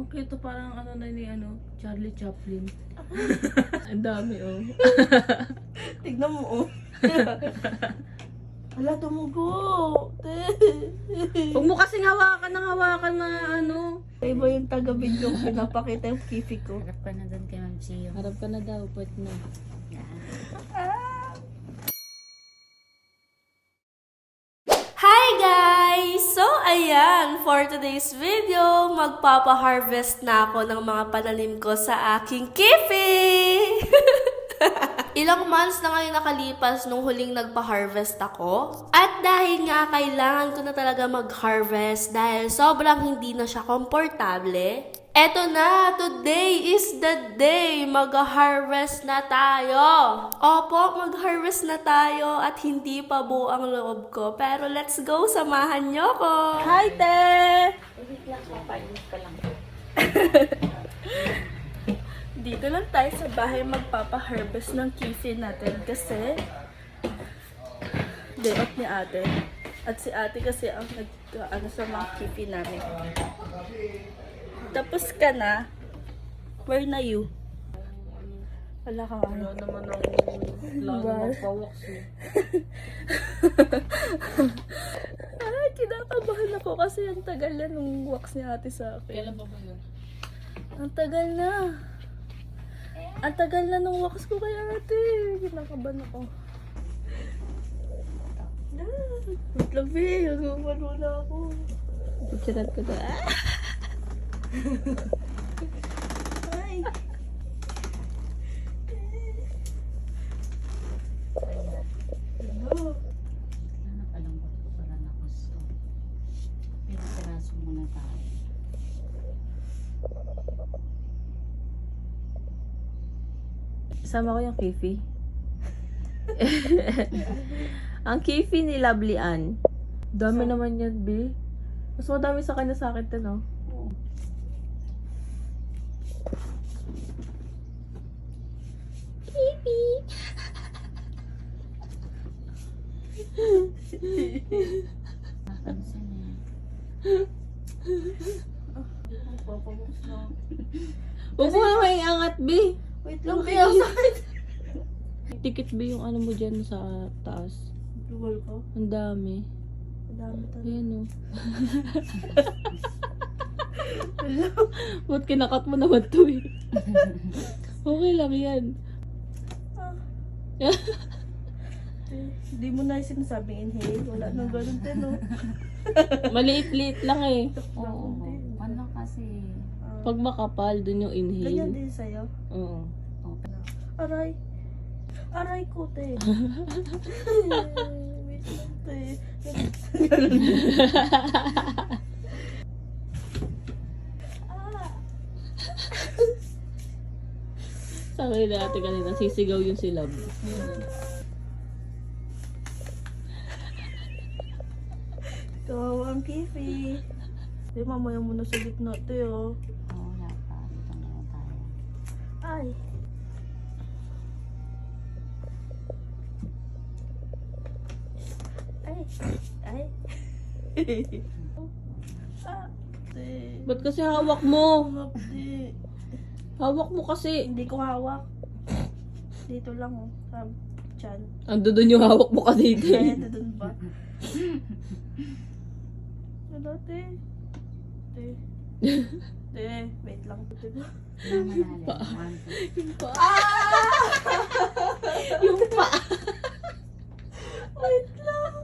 Ang cute to, parang ano na ni ano, Charlie Chaplin. Ang dami oh. Tignan mo, oh. Ala, tumugo. Huwag mo kasing hawakan ng hawakan na ano. Iba yung taga-video ko, pinapakita yung kifi ko. Harap ka na doon kay Ma'am Chio. Harap ka na daw, pwet na. Hi ayan, for today's video, magpapa-harvest na ako ng mga pananim ko sa aking kifi! Ilang months na ngayon nakalipas nung huling nagpa-harvest ako. At dahil nga kailangan ko na talaga mag-harvest dahil sobrang hindi na siya komportable, eto na, today is the day, mag-harvest na tayo. Opo, mag-harvest na tayo at hindi pa buo ang loob ko. Pero let's go, samahan nyo ko. Hi, te! Dito lang tayo sa bahay magpapa-harvest ng kifi natin kasi day off ni ate. At si ate kasi ang nag ano sa mga kifi namin. Tapos ka na. Where na you? Wala kang ano. Wala naman ang lang Bar. magpawax eh. Ay, kinakabahan ako kasi ang tagal na nung wax ni ate sa akin. Kailan pa ba yun? Ang tagal na. Ang tagal na nung wax ko kay ate. Kinakabahan ako. Be. Hagawan muna ako. Picturean ko na. Ay. Ano? Napalambot ko pala na gusto. Pero piraso muna tayo. Sama ko yung Kifi. Ang Kifi ni Lovely Ann. Dami naman yan, B. Mas madami sa kanya sa akin no? Kifi! Napansin niya. Papabos na. Huwag mo na may angat, B. Wait lang, Ang kaya sakit. Tikit B yung ano mo dyan sa taas. Duwal ko. Ang dami. Ang dami talaga. Ayan, oh. Ba't kinakat mo naman to, eh? okay lang yan. Ah. Hindi mo na yung sinasabing inhale. Wala nang ganun din, no? Maliit-liit lang, eh. Oo. Ano kasi? Ah, Pag makapal, dun yung Ganyan inhale. din sa'yo. Oo. Aray. Aray ko, te. Wait lang, te. ah, Sabi natin kanina, sisigaw yung silab. Ang kifi. Di, mamaya mo na sa gitna, te, oh. Oo, wala pa. Dito muna tayo. Ay. Ay. Ay. ah. Ba't kasi hawak mo? Hawak, mo kasi. Hindi ko hawak. Dito lang, oh. Sa chan. Ando dun yung hawak mo kasi na dun ba? Hello, te. Te. Wait lang. Te. Yung two. yung pa. Ah! yung pa. Wait lang.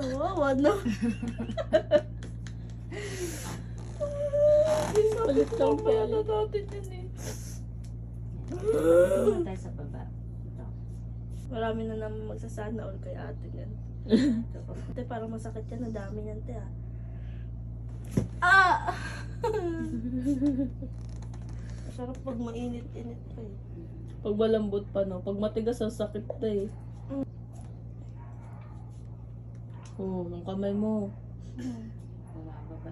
Kawawa na. Palit lang pa. Kaya na natin yun eh. Muna tayo sa baba. Ito. Marami na naman magsasana all kay ate yan. Ate, parang masakit yan. Ang dami yan, te ah. Ah! Masarap pag mainit-init pa eh. Pag malambot pa, no? Pag matigas, ang sakit na eh. Oo, oh, ng kamay mo. Baba, baba.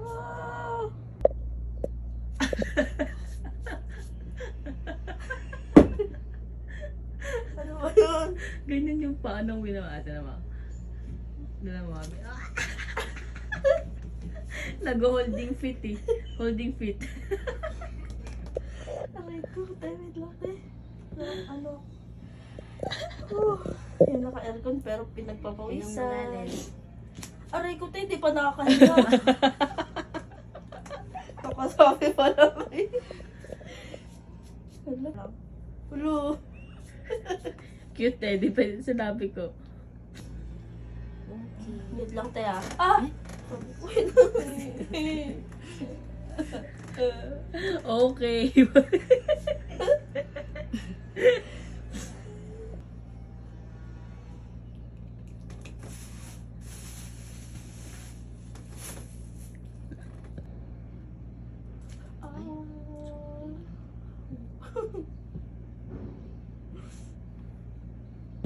Ah! Ganyan yung paanong winamata naman. Doon na mami. Ah! Nag-holding fit eh. Holding fit. Aray ko, tayo, wait lang, te. Ano? Oh, yung naka-aircon pero pinagpapawisan. Aray ko, te, hindi pa nakakahiga. Nakasabi pa naman eh. Hala. Cute eh. Di pa rin sinabi ko. Okay. Wait lang, te, ah. Wait Okay.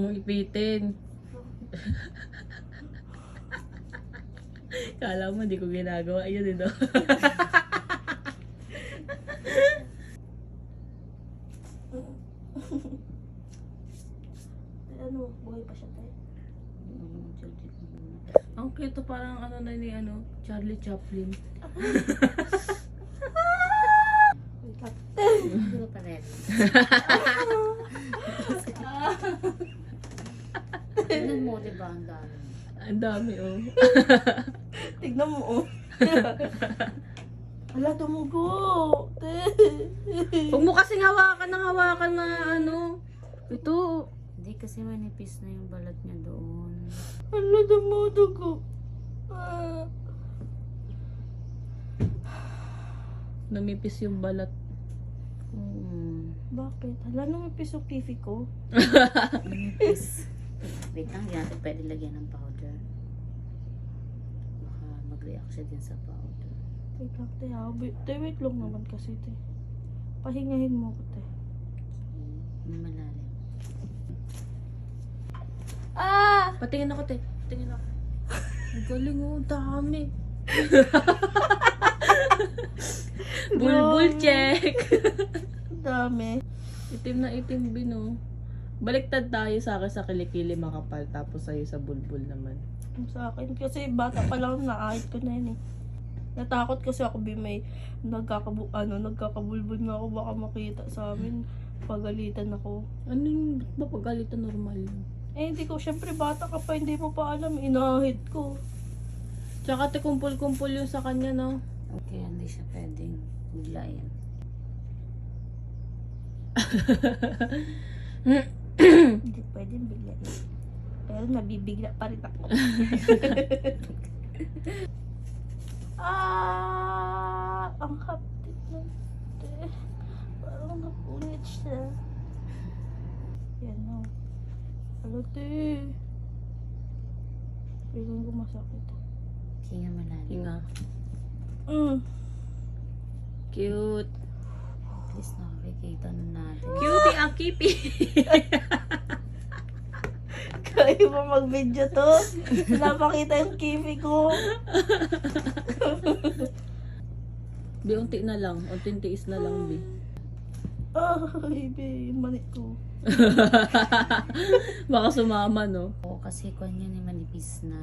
Mong ipitin. Kala mo hindi ko ginagawa. Ayun eh, no? ano, buhay pa siya, te. Mm. Ang cute parang ano na ni ano, Charlie Chaplin. Wait lang. Hindi ko pa rin. Tignan mo, di ba? Ang dami. Ang dami oh. Tignan mo, oh. Ala, tumugo. Huwag mo kasing hawakan ng hawakan na ano. Ito. Hindi kasi manipis na yung balat niya doon. Ala, tumudugo. Ah. Namipis yung balat. Mm. Bakit? Hala, numipis yung kifi ko. Manipis. Wait lang, natin pwede lagyan ng powder. Mag-react siya din sa powder. Wait lang, te. ah. Wait, te, wait lang naman kasi, te. Pahingahin mo ko, te. Okay. May malalim. Ah! Patingin ako, te. Patingin ako. Ang galing oh, ang dami. Bulbul check. Ang dami. itim na itim bino. Baliktad tayo sa akin sa kilikili makapal tapos sa'yo sa bulbul naman. Yung Sa akin, kasi bata pa lang naahit ko na yun eh. Natakot kasi ako bi may nagkakabu ano, nagkakabulbul nga ako baka makita sa amin. Pagalitan ako. Ano yung ba pagalitan normal yun? Eh, hindi ko, syempre bata ka pa, hindi mo pa alam, inahit ko. Tsaka te kumpul-kumpul yung sa kanya no. Okay, hindi siya pwedeng biglayin. Hindi pwedeng biglain. Pero nabibigla pa rin ako. ah, ang haptik ng te. Parang napunit siya. Yan o. Alo, te. Feeling ko masakit. Hinga malalim. Hinga. Mm. Cute. At least nakakikita na natin. Cutie ang kipi. Kaya mo mag-video to? Pinapakita yung kifi ko. Di, unti na lang. Unting tiis na lang, Bi. Ay, babe, yung manit ko. Baka sumama, no? Oo, kasi kung yun ay manipis na.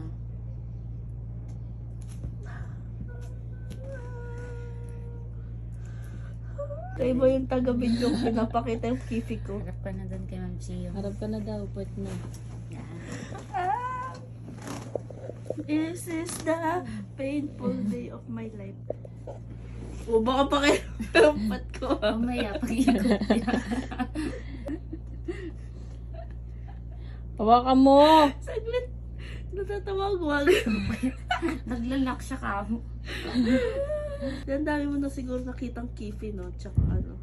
Kaya mo yung taga-video ko, pinapakita yung kifi ko. Harap ka na doon kay Ma'am. Harap ka na daw, pwet na. This is the painful day of my life. O baka pakirampat ko. Mamaya, pag-ikot niya. Hawakan mo! Saglit. Natatawa ko. Naglalak siya ka. Yan dami mo na siguro nakitang kifi, no? Tsaka ano.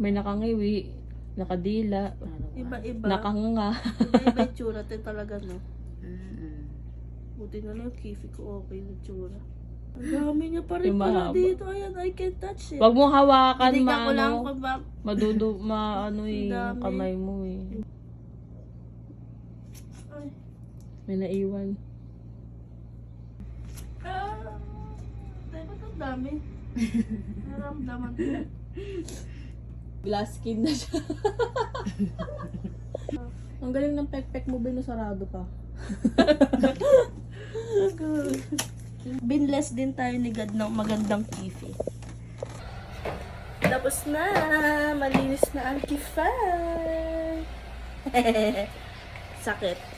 May nakangiwi, nakadila, Iba-iba. nakanganga. Iba-iba yung tsura. Ito talaga, no? Mm-mm. Buti na lang yung kifi ko okay yung tsura. Ang dami niya pa rin Yung pala mahaba. dito. Ayan, I can touch it. Huwag mong hawakan, Hindi ma, ka ko lang ano, kung ba... madudu, ma, ano eh, dami. kamay mo eh. Ay. May naiwan. Ah, Teka, ang dami. Naramdaman ko. Glass skin na siya. Ang galing ng pek-pek mo, binusarado pa. Binless din tayo ni God ng magandang kifi. Tapos na! Malinis na ang kifay! Sakit.